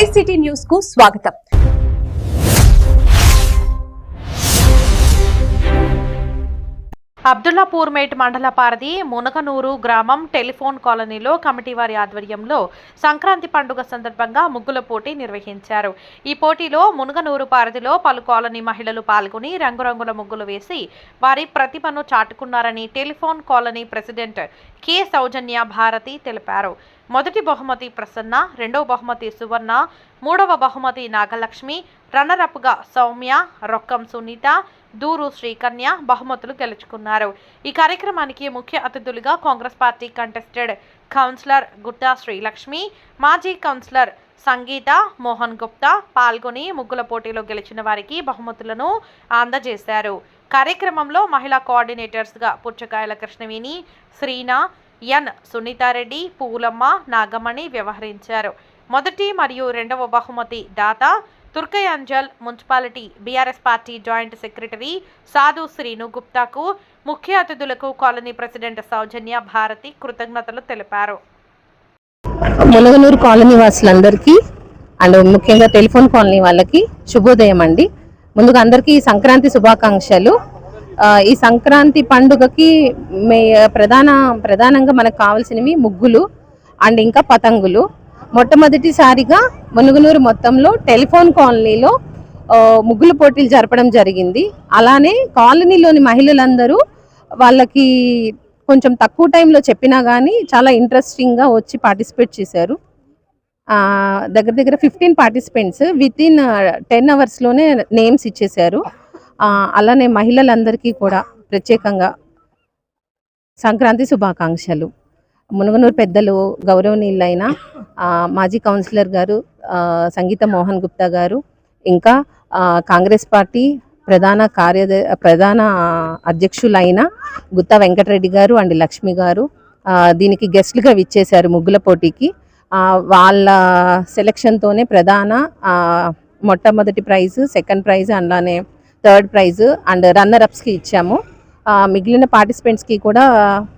ICT news కు స్వాగతం అబ్దుల్లాపూర్మేట్ మండల పారది మునగనూరు గ్రామం టెలిఫోన్ కాలనీలో కమిటీ వారి ఆధ్వర్యంలో సంక్రాంతి పండుగ సందర్భంగా ముగ్గుల పోటీ నిర్వహించారు. ఈ పోటీలో మునగనూరు పారదిలో పలు కాలనీ మహిళలు పాల్గొని రంగురంగుల ముగ్గులు వేసి వారి ప్రతిభను చాటుకున్నారని telephone colony president K. Soujanya Bharathi తెలిపారు. మొదటి బహుమతి ప్రసన్న రెండవ బహుమతి సువర్ణ మూడవ బహుమతి నాగలక్ష్మి రన్నరప్గా సౌమ్య రొక్కం సునీత దూరు శ్రీకన్య బహుమతులు గెలుచుకున్నారు. ఈ కార్యక్రమానికి ముఖ్య అతిథులుగా Congress party contested councillor Gutta Srilakshmi మాజీ కౌన్సిలర్ సంగీత మోహన్ గుప్తా పాల్గొని ముగ్గుల పోటీలో గెలిచిన వారికి బహుమతులను అందజేశారు. కార్యక్రమంలో మహిళా కోఆర్డినేటర్స్గా పుచ్చకాయల కృష్ణవేణి శ్రీనా ఎన్ సునీతారెడ్డి పూలమ్మ నాగమణి వ్యవహరించారు. మొదటి మరియు రెండవ బహుమతి దాత Turkayamjal municipality BRS party joint secretary Sadhu Srinu గుప్తాకు ముఖ్య అతిథులకు కాలనీ ప్రెసిడెంట్ సౌజన్య భారతి కృతజ్ఞతలు తెలిపారు. మునగనూరు కాలనీ వాసులందరికీ అండ్ ముఖ్యంగా టెలిఫోన్ కాలనీ వాళ్ళకి శుభోదయం అండి. ముందుగా అందరికీ సంక్రాంతి శుభాకాంక్షలు. ఈ సంక్రాంతి పండుగకి మే ప్రధాన ప్రధానంగా మనకు కావాల్సినవి ముగ్గులు అండ్ ఇంకా పతంగులు. మొట్టమొదటిసారిగా మునుగునూరు మొత్తంలో టెలిఫోన్ కాలనీలో ముగ్గులు ముగ్గుల పోటీలు జరపడం జరిగింది. అలానే కాలనీలోని మహిళలందరూ వాళ్ళకి కొంచెం తక్కువ టైంలో చెప్పినా కానీ చాలా ఇంట్రెస్టింగ్గా వచ్చి పార్టిసిపేట్ చేశారు. దగ్గర దగ్గర fifteen participants with in ten అవర్స్లోనే names ఇచ్చేశారు. అలానే మహిళలందరికీ కూడా ప్రత్యేకంగా సంక్రాంతి శుభాకాంక్షలు. మునుగనూరు పెద్దలు గౌరవనీయులైన మాజీ కౌన్సిలర్ గారు సంగీత మోహన్ గుప్తా గారు ఇంకా కాంగ్రెస్ పార్టీ ప్రధాన కార్యద ప్రధాన అధ్యక్షులైన గుత్తా వెంకటరెడ్డి గారు అండ్ లక్ష్మి గారు దీనికి గెస్ట్లుగా విచ్చేశారు ముగ్గుల పోటీకి. వాళ్ళ సెలక్షన్తోనే ప్రధాన మొట్టమొదటి ప్రైజ్ సెకండ్ ప్రైజ్ అలానే థర్డ్ ప్రైజ్ అండ్ రన్నర్ అప్స్కి ఇచ్చాము మిగిలిన పార్టిసిపెంట్స్కి కూడా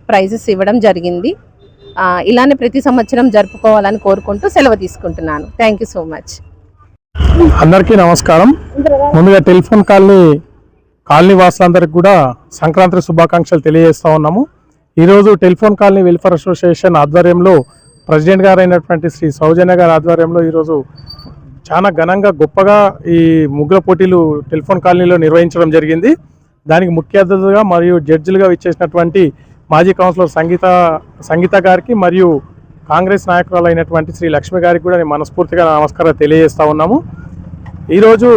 ప్రైజెస్ ఇవ్వడం జరిగింది. ఇలానే ప్రతి సంవత్సరం జరుపుకోవాలని కోరుకుంటూ సెలవు తీసుకుంటున్నాను. థ్యాంక్ యూ సో మచ్ అందరికీ నమస్కారం. ముందుగా టెలిఫోన్ కాలనీ కాలనీ వాసులందరికీ కూడా సంక్రాంతి శుభాకాంక్షలు తెలియజేస్తా ఉన్నాము. ఈరోజు టెలిఫోన్ కాలనీ వెల్ఫేర్ అసోసియేషన్ ఆధ్వర్యంలో ప్రెసిడెంట్ గారు అయినటువంటి శ్రీ సౌజన్య గారి ఆధ్వర్యంలో ఈరోజు చాలా ఘనంగా గొప్పగా ఈ ముగ్గుల పోటీలు టెలిఫోన్ కాలనీలో నిర్వహించడం జరిగింది. దానికి ముఖ్య అతిథులుగా మరియు జడ్జిలుగా ఇచ్చేసినటువంటి మాజీ కౌన్సిలర్ సంగీత సంగీత గారికి మరియు కాంగ్రెస్ నాయకురాలు అయినటువంటి శ్రీ లక్ష్మి గారికి కూడా నేను మనస్ఫూర్తిగా నమస్కారం తెలియజేస్తూ ఉన్నాము. ఈరోజు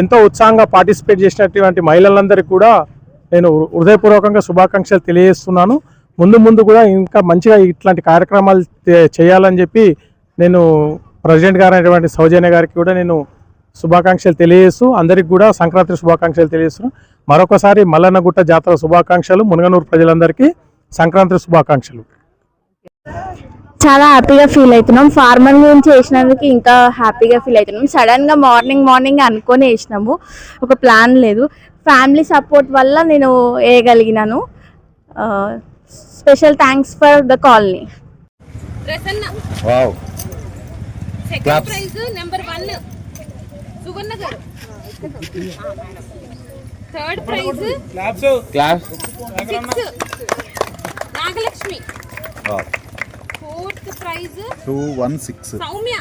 ఎంతో ఉత్సాహంగా పార్టిసిపేట్ చేసినటువంటి మహిళలందరికీ కూడా నేను హృదయపూర్వకంగా శుభాకాంక్షలు తెలియజేస్తున్నాను. ముందు ముందు కూడా ఇంకా మంచిగా ఇట్లాంటి కార్యక్రమాలు చేయాలని చెప్పి నేను ప్రెసిడెంట్ గారు అయినటువంటి సౌజన్య గారికి కూడా నేను శుభాకాంక్షలు తెలియజేస్తూ అందరికి కూడా సంక్రాంతి శుభాకాంక్షలు తెలియజేస్తున్నాను. మరొకసారి మల్లన్నగుట్ట జాతర శుభాకాంక్షలు మునగనూరు ప్రజలందరికీ సంక్రాంతి శుభాకాంక్షలు. చాలా హ్యాపీగా ఫీల్ అవుతున్నాం. ఫార్మర్ గురించి వేసినందుకు ఇంకా హ్యాపీగా ఫీల్ అవుతున్నాం. సడన్గా మార్నింగ్ మార్నింగ్ అనుకొని వేసినాము. ఒక ప్లాన్ లేదు. ఫ్యామిలీ సపోర్ట్ వల్ల నేను వేయగలిగినాను. Special thanks for the colony Prasanna. Wow second Claps. Prize number one Suvarna గారు. Third prize class six Nagalakshmi fourth prize two one six Soumya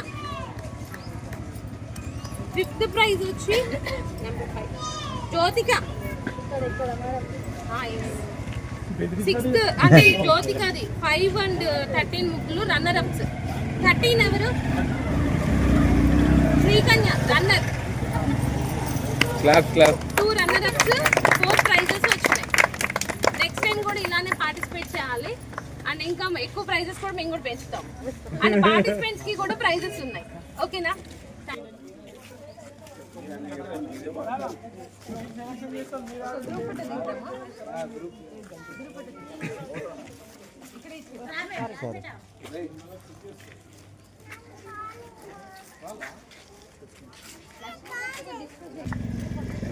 fifth prize వచ్చి number five Jyothika sixth అంటే జ్యోతికది five and thirteen ముగ్గులు runner ups thirteen ఎవరు? Srikanya runner class class ups four prizes వచ్చినాయి. Next time కూడా ఇలానే participate చేయాలి. And ఇంకా ఎక్కువ ప్రైజెస్ కూడా మేము కూడా పెంచుతాం. అండ్ పార్టిసిపెంట్స్ కి కూడా ప్రైజెస్ ఉన్నాయి. ఓకేనా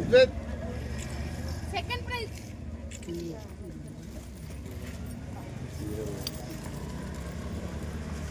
సెకండ్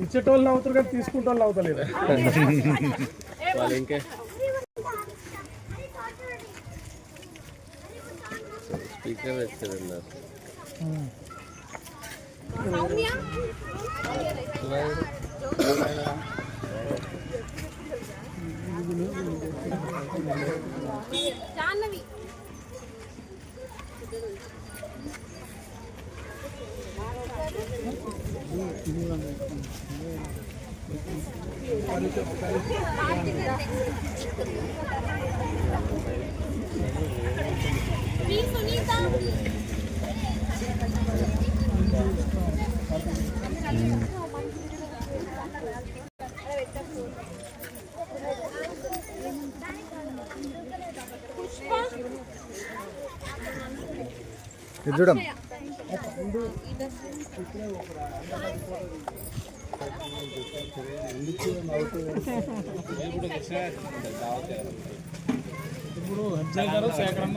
ఇచ్చేటోళ్ళు అవుతారు కానీ తీసుకుంటోళ్ళు అవుతలేదు స్పీకర్ జాహ్నవి మీ సునీత ఇది చూడం ఇప్పుడు హెచ్ఐ గారు సేకరణ